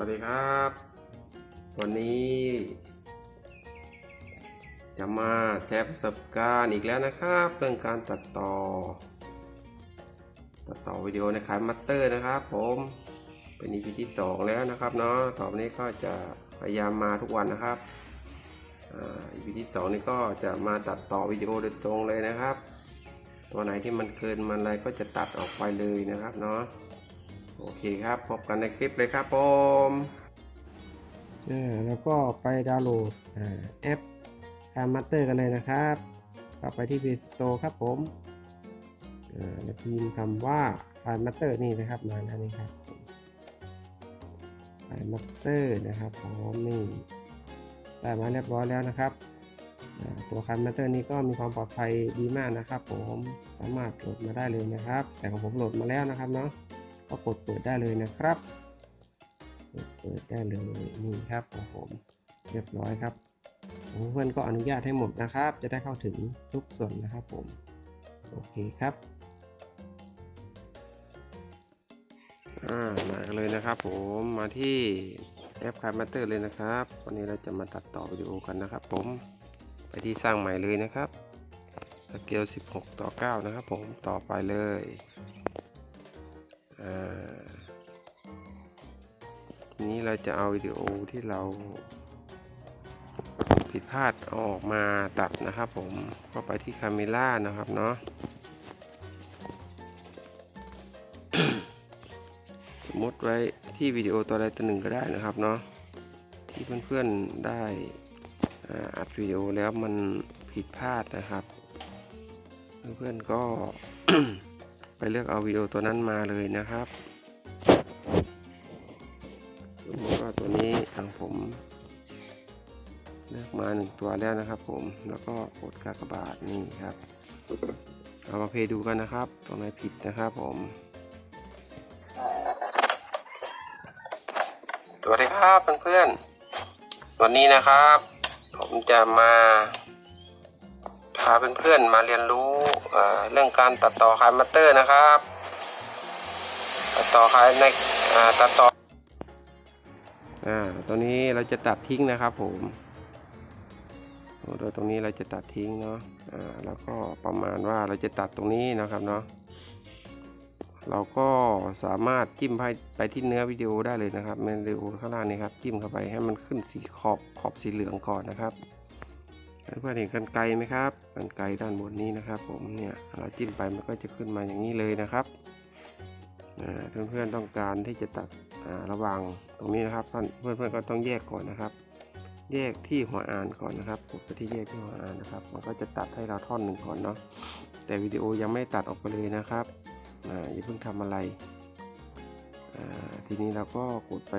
วัสดีครับ วันนี้ จะมาแชร์ประสบการณ์อีกแล้วนะครับ เรื่องการตัดต่อ ตัดต่อวิดีโอในขายมัตเตอร์นะครับผมเป็น EP ที่สองแล้วนะครับเนาะต่อไปนี้ก็จะพยายามมาทุกวันนะครับอ่า EP ที่สองนี้ก็จะมาตัดต่อวิดีโอโดยตรงเลยนะครับ ตัวไหนที่มันเกินมันอะไรก็จะตัดออกไปเลยนะครับเนาะ โอเคครับพบกันในคลิปเลยครับผมอ่าแล้วก็ไปดาวน์โหลดอ่าแอป c a m m a s t e r กันเลยนะครับเข้าไปที่ Play Store ครับผมแล้วพิมพ์คำว่า c a m m a s t e r นี่นะครับมาแล้วนี่ครับ c a m m a s t e r นะครับพร้อมนี่ได้มาเรียบร้อยแล้วนะครับ ตัว c a m m a s t e r นี่ก็มีความปลอดภัยดีมากนะครับ ผมสามารถโหลดมาได้เลยนะครับ แต่ของผมโหลดมาแล้วนะครับเนาะ ก็กดเปิดได้เลยนะครับเปิดได้เลยนี่ครับของผมเรียบร้อยครับเพื่อนก็อนุญาตให้หมดนะครับ จะได้เข้าถึงทุกส่วนนะครับผม โอเคครับมาเลยนะครับผมมาที่แอปคาร์มาเตอร์เลยนะครับวันนี้เราจะมาตัดต่อวิดีโอกันนะครับ ผมไปที่สร้างใหม่เลยนะครับสเกล 16 ต่อ 9 นะครับผมต่อไปเลย ทีนี้เราจะเอาวิดีโอที่เราผิดพลาดเอาออกมาตัดนะครับผมก็ไปที่คาเมล่านะครับเนาะสมมติไว้ที่วิดีโอตัวใดตัวหนึ่งก็ได้นะครับเนาะที่เพื่อนๆได้อัดวิดีโอแล้วมันผิดพลาดนะครับ เพื่อนๆก็ ไปเลือกเอาวิดีโอตัวนั้นมาเลยนะครับสมมติว่าตัวนี้ทางผมเลือกมาหนึ่งตัวแล้วนะครับผมแล้วก็กดกากบาทนี่ครับ เอามาเพย์ดูกันนะครับ ตรงไหนผิดนะครับผม สวัสดีครับเพื่อนๆวันนี้นะครับ ผมจะมาาเพื่อนๆมาเรียนรู้เรื่องการตัดต่อคายมัตเตอร์นะครับ ตัดต่อคายในอ่าตัดต่ออ่าตัวนี้เราจะตัดทิ้งนะครับผมโดยตรงนี้เราจะตัดทิ้งเนาะอ่าแล้วก็ประมาณว่าเราจะตัดตรงนี้นะครับเนาะเราก็สามารถจิ้มไปไปที่เนื้อวิดีโอได้เลยนะครับเมนูข้างล่างนี้ครับจิ้มเข้าไปให้มันขึ้นสีขอบขอบสีเหลืองก่อนนะครับ เพื่อนเห็นกันไกลไหมครับกันไกลด้านบนนี้นะครับผมเนี่ยเราจิ้มไปมันก็จะขึ้นมาอย่างนี้เลยนะครับอ่าเพื่อนๆต้องการที่จะตัดระว่างตรงนี้นะครับท่านเพื่อนๆก็ต้องแยกก่อนนะครับ แยกที่หัวอ่านก่อนนะครับกดไปที่แยกที่หัวอ่านนะครับ มันก็จะตัดให้เราท่อนหนึ่งก่อนเนาะแต่วิดีโอยังไม่ตัดออกไปเลยนะครับอย่าเพิ่งทำอะไรทีนี้เราก็กดไป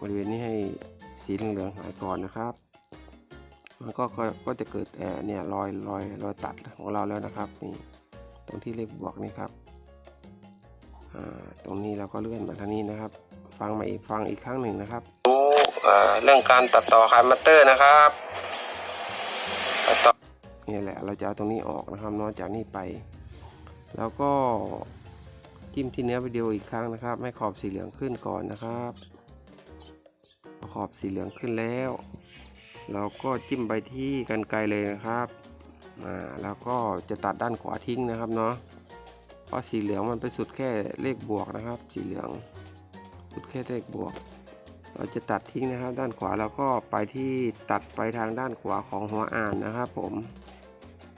บริเวณนี้ให้สีเหลืองหายก่อนนะครับ มันก็ก็ก็จะเกิดแอร์เนี่ยรอยรอยรอยตัดของเราแล้วนะครับนี่ตรงที่เลขบวกนี่ครับอ่าตรงนี้เราก็เลื่อนมาทางนี้นะครับ ฟังใหม่อีกฟังอีกครั้งหนึ่งนะครับรู้เรื่องการตัดต่อคายมัตเตอร์นะครับตัดต่อนี่แหละเราจะเอาตรงนี้ออกนะครับนอกจากนี้ไป แล้วก็จิ้มที่เนื้อวิดีโออีกครั้งนะครับให้ขอบสีเหลืองขึ้นก่อนนะครับพอขอบสีเหลืองขึ้นแล้ว เราก็จิ้มไปที่กันไกลเลยนะครับอ่าแล้วก็จะตัดด้านขวาทิ้งนะครับเนาะเพราะสีเหลืองมันไปสุดแค่เลขบวกนะครับ สีเหลือง สุดแค่เลขบวก เราจะตัดทิ้งนะครับ ด้านขวาแล้วก็ไปที่ตัดไปทางด้านขวาของหัวอ่านนะครับ ผม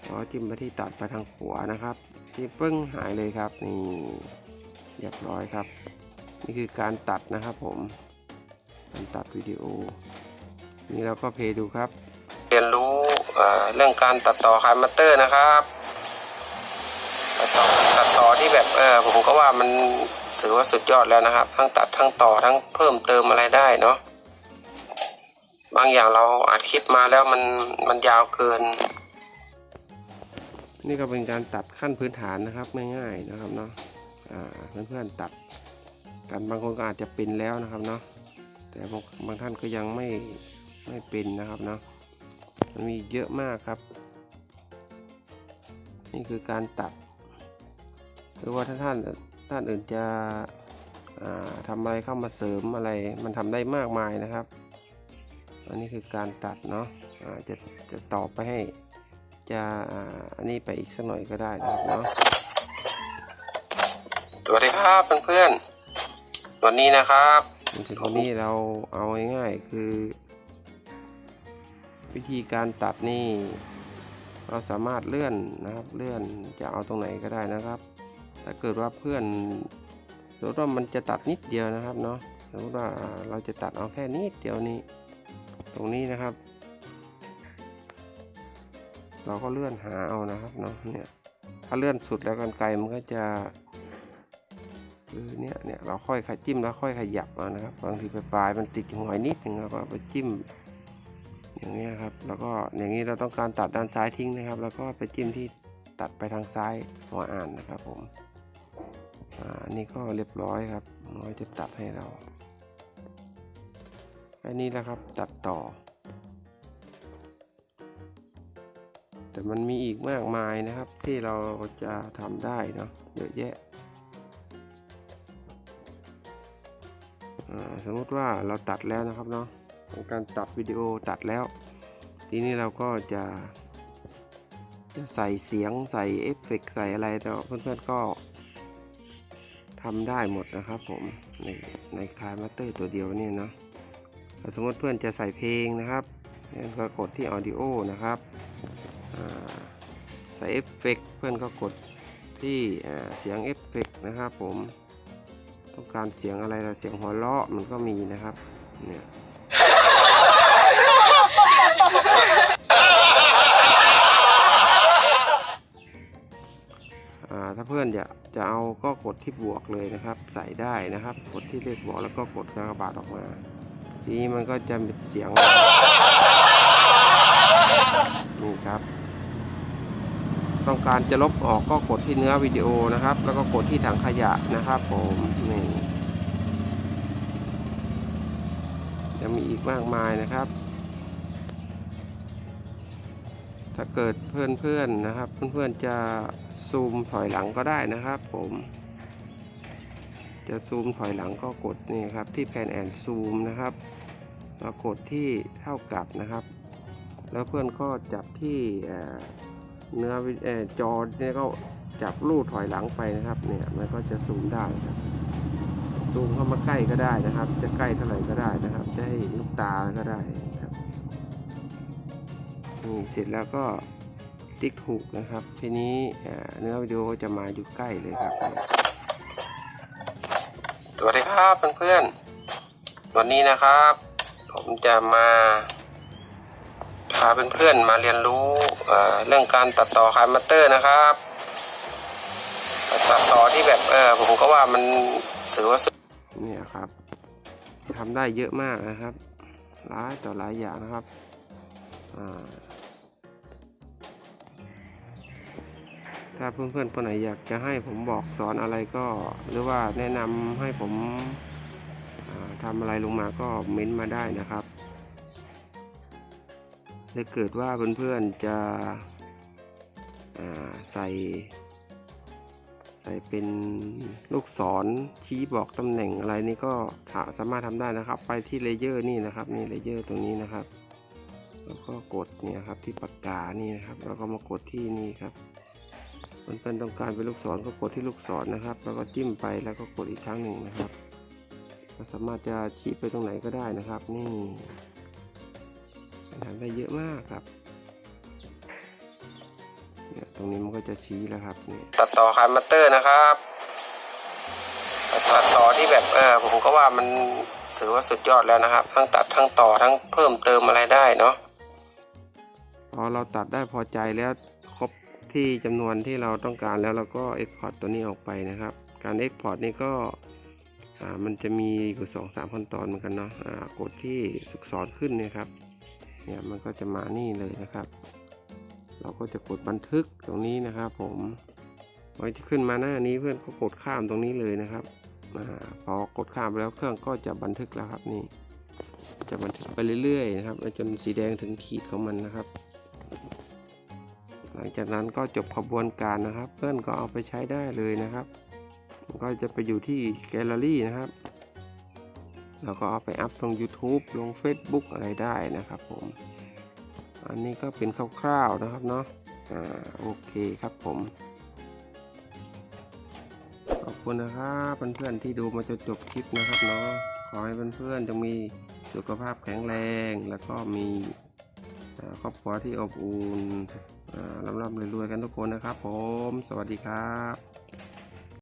เราจิ้มไปที่ตัดไปทางขวานะครับที่ปึ้งหายเลยครับนี่เรียบร้อยครับ นี่คือการตัดนะครับผมการตัดวิดีโอ นี่เราก็เพลย์ดูครับ เรียนรู้เอ่อเรื่องการตัดต่อคายมัตเตอร์นะครับตัดต่อตัดต่อที่แบบเออผมก็ว่ามันถือว่าสุดยอดแล้วนะครับ ทั้งตัดทั้งต่อทั้งเพิ่มเติมอะไรได้เนาะบางอย่างเราอัดคลิปมาแล้วมันมันยาวเกิน นี่ก็เป็นการตัดขั้นพื้นฐานนะครับง่ายๆนะครับเนาะอ่าเพื่อนๆตัดกันบางคนก็อาจจะเป็นแล้วนะครับเนาะแต่บางบางท่านก็ยังไม่ ไม่เป็นนะครับเนาะมันมีเยอะมากครับ นี่คือการตัด หรือว่าถ้าท่านท่านอื่นจะอ่าทำอะไรเข้ามาเสริมอะไรมันทำได้มากมายนะครับ อันนี้คือการตัดเนาะอ่าจะจะตอบไปให้จะอ่าอันนี้ไปอีกสักหน่อยก็ได้นะครับเนาะสวัสดีครับเพื่อนๆวันนี้นะครับจริงๆวันนี้เราเอาง่ายๆคือ วิธีการตัดนี่ เราสามารถเลื่อนนะครับ เลื่อนจะเอาตรงไหนก็ได้นะครับ ถ้าเกิดว่าเพื่อนสมมติว่ามันจะตัดนิดเดียวนะครับเนาะสมมติว่าเราจะตัดเอาแค่นิดเดียวนี้ ตรงนี้นะครับ เราก็เลื่อนหาเอานะครับเนาะเนี่ยถ้าเลื่อนสุดแล้วกันไกลมันก็จะคือเนี่ยเนี่ยเราค่อยขจิ้มแล้วค่อยขยับเอานะครับบางทีปลายมันติดหอยนิดนึงเราก็ไปจิ้ม อย่างนี้ครับ แล้วก็อย่างนี้เราต้องการตัดด้านซ้ายทิ้งนะครับ แล้วก็ไปจิ้มที่ตัดไปทางซ้ายหัวอ่านนะครับผมอ่าอันนี้ก็เรียบร้อยครับน้อยจะตัดให้เราอันนี้แหละครับตัดต่อ แต่มันมีอีกมากมายนะครับ ที่เราจะทำได้เนาะเยอะแยะสมมติว่าเราตัดแล้วนะครับเนาะ ของการตัดวิดีโอตัดแล้ว ทีนี้เราก็จะจะใส่เสียงใส่เอฟเฟกต์ใส่อะไรแต่เพื่อนๆก็ทำได้หมดนะครับผม ในในคลายมาสเตอร์ตัวเดียวเนี่ยเนาะถ้าสมมติเพื่อนจะใส่เพลงนะครับเนี่ยก็กดที่ Audio นะครับใส่เอฟเฟกต์เพื่อนก็กดที่เสียงเอฟเฟกต์นะครับผม ต้องการเสียงอะไรเราเสียงหัวเราะมันก็มีนะครับเนี่ย ก็กดที่บวกเลยนะครับ ใส่ได้นะครับ กดที่เลขบวกแล้วก็กดกากบาทออกมา ทีนี้มันก็จะเป็นเสียงนี่ครับ ต้องการจะลบออกก็กดที่เนื้อวิดีโอนะครับ แล้วก็กดที่ถังขยะนะครับผมนี่จะมีอีกมากมายนะครับ ถ้าเกิดเพื่อนๆนะครับ เพื่อนๆจะซูมถอยหลังก็ได้นะครับผม จะซูมถอยหลังก็กดนี่ครับที่แพนแอนซูมนะครับแล้วกดที่เท่ากับนะครับ แล้วเพื่อนก็จับที่เนื้อจอเนี่ยก็จับลูดถอยหลังไปนะครับเนี่ยมันก็จะซูมได้ครับซูมเข้ามาใกล้ก็ได้นะครับ จะใกล้เท่าไหร่ก็ได้นะครับ จะให้ลูกตาก็ได้ครับนี่เสร็จแล้วก็ติ๊กถูกนะครับ ทีนี้เนื้อวิดีโอจะมาอยู่ใกล้เลยครับ สวัสดีครับเพื่อนๆ วันนี้นะครับ ผมจะมาพาเพื่อนๆมาเรียนรู้เเรื่องการตัดต่อคายมัตเตอร์นะครับ ตัดต่อที่แบบเออผมก็ว่ามันถือว่าเนี่ยครับทำได้เยอะมากนะครับหลายต่อหลายอย่างนะครับอ่า ถ้าเพื่อนๆคนไหนอยากจะให้ผมบอกสอนอะไรก็ หรือว่าแนะนำให้ผมทำอะไรลงมาก็เม้นต์มาได้นะครับถ้าเกิดว่าเพื่อนๆจะใส่ ใส่เป็นลูกศรชี้บอกตำแหน่งอะไรนี่ก็สามารถทำได้นะครับ ไปที่เลเยอร์นี่นะครับนี่เลเยอร์ตรงนี้นะครับ แล้วก็กดเนี่ยครับที่ปากกานี่นะครับ แล้วก็มากดที่นี่ครับ มันเป็นต้องการเป็นลูกศรก็กดที่ลูกศรนะครับ แล้วก็จิ้มไปแล้วก็กดอีกครั้งหนึ่งนะครับก็สามารถจะชี้ไปตรงไหนก็ได้นะครับ นี่ทำได้เยอะมากครับเนี่ยตรงนี้มันก็จะชี้แล้วครับนี่ตัดต่อคายมัตเตอร์นะครับตัดต่อที่แบบเออผมก็ว่ามันถือว่าสุดยอดแล้วนะครับ ทั้งตัดทั้งต่อทั้งเพิ่มเติมอะไรได้เนาะพอเราตัดได้พอใจแล้วครบ ที่จำนวนที่เราต้องการแล้วเราก็ Export ตัวนี้ออกไปนะครับ การ Export นี่ก็อ่ามันจะมีอยู่สองสามขั้นตอนเหมือนกันเนาะอ่ากดที่สุกสอนขึ้นเนี่ยครับ เนี่ยมันก็จะมานี่เลยนะครับ เราก็จะกดบันทึกตรงนี้นะครับผมพอจะขึ้นมาหน้านี้เพื่อนก็กดข้ามตรงนี้เลยนะครับอาพอกดข้ามไปแล้วเครื่องก็จะบันทึกแล้วครับนี่ จะบันทึกไปเรื่อยๆนะครับจนสีแดงถึงขีดของมันนะครับ ลังจากนั้นก็จบขบวนการนะครับ เพื่อนก็เอาไปใช้ได้เลยนะครับ ก็จะไปอยู่ที่แกลเลอรี่นะครับแล้วก็เอาไปอัพลง YouTube ลง Facebook อะไรได้นะครับผม อันนี้ก็เป็นคร่าวๆนะครับเนาะอ่าโอเคครับผม ขอบคุณนะครับเพื่อนๆที่ดูมาจนจบคลิปนะครับเนาะขอให้เพื่อนๆจงมีสุขภาพแข็งแรง แล้วก็มีครอบครัวที่อบอุ่น ร่ำๆรวยๆกันทุกคนนะครับผม สวัสดีครับ